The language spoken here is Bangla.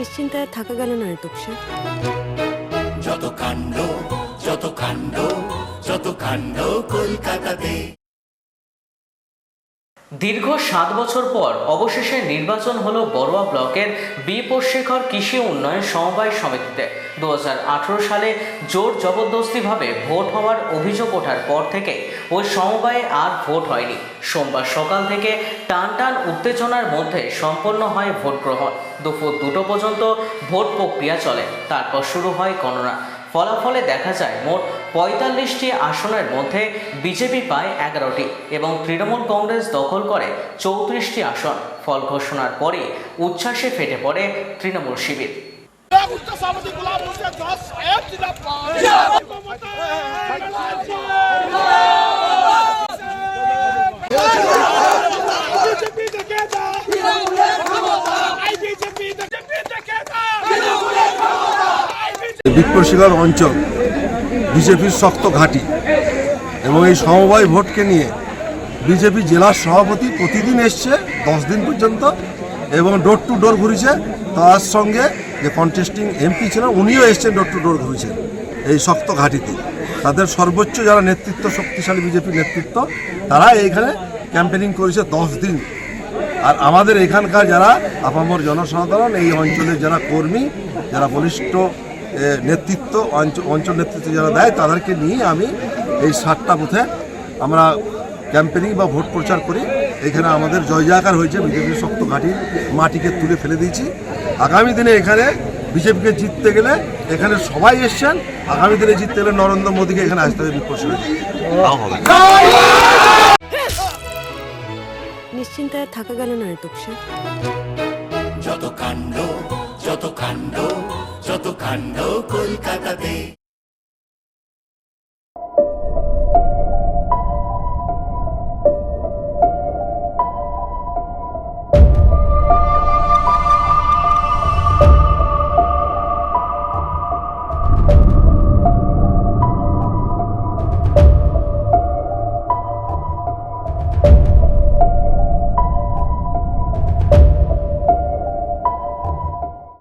নিশ্চিন্তে আর থাকা গেল না এতক সে যত কাণ্ড যত কাণ্ড যত কাণ্ড কলকাতাতে। দীর্ঘ সাত বছর পর অবশেষে নির্বাচন হলো বড়ুয়া ব্লকের বিপশেখর কৃষি উন্নয়ন সমবায় সমিতিতে। দু হাজার আঠেরো সালে জোর জবরদস্তিভাবে ভোট হওয়ার অভিযোগ ওঠার পর থেকে ওই সমবায়ে আর ভোট হয়নি। সোমবার সকাল থেকে টান টান উত্তেজনার মধ্যে সম্পন্ন হয় ভোট গ্রহণ। দুপুর দুটো পর্যন্ত ভোট প্রক্রিয়া চলে, তারপর শুরু হয় গণনা। ফলাফলে দেখা যায়, মোট পঁয়তাল্লিশটি আসনের মধ্যে বিজেপি পায় এগারোটি এবং তৃণমূল কংগ্রেস দখল করে চৌত্রিশটি আসন। ফল ঘোষণার পরে উচ্ছ্বাসে ফেটে পড়ে তৃণমূল শিবির। বিপ্রশিলার অঞ্চল। বিজেপির শক্ত ঘাঁটি এবং এই সমবায় ভোটকে নিয়ে বিজেপি জেলার সভাপতি প্রতিদিন এসছে, দশ দিন পর্যন্ত, এবং ডোর টু ডোর ঘুরেছে। তার সঙ্গে যে কন্টেস্টিং এমপি ছিলেন, উনিও এসছেন ডোর টু ডোর ঘুরেছেন এই শক্ত ঘাঁটিতে। তাদের সর্বোচ্চ যারা নেতৃত্ব, শক্তিশালী বিজেপি নেতৃত্ব, তারা এইখানে ক্যাম্পেনিং করেছে দশ দিন। আর আমাদের এখানকার যারা আপামর জনসাধারণ, এই অঞ্চলের যারা কর্মী, যারা বলিষ্ঠ নেতৃত্ব অঞ্চল অঞ্চল নেতৃত্ব যারা দেয় তাদেরকে নিয়ে আমি এই সাতটা বুথে আমরা ক্যাম্পেনিং বা ভোট প্রচার করি। এখানে আমাদের জয়জাকার হয়েছে বিজেপির শক্ত ঘাঁটি মাটিকে তুলে ফেলে দিয়েছি। আগামী দিনে এখানে বিজেপিকে জিততে গেলে এখানে সবাই এসছেন। আগামী দিনে জিততে গেলে নরেন্দ্র মোদীকে এখানে আসতে হবে বিপক্ষে। নিশ্চিন্তে আর থাকা গেল না এতক সে যত কাণ্ড যত কাণ্ড যত কাণ্ড কলকাতাতে।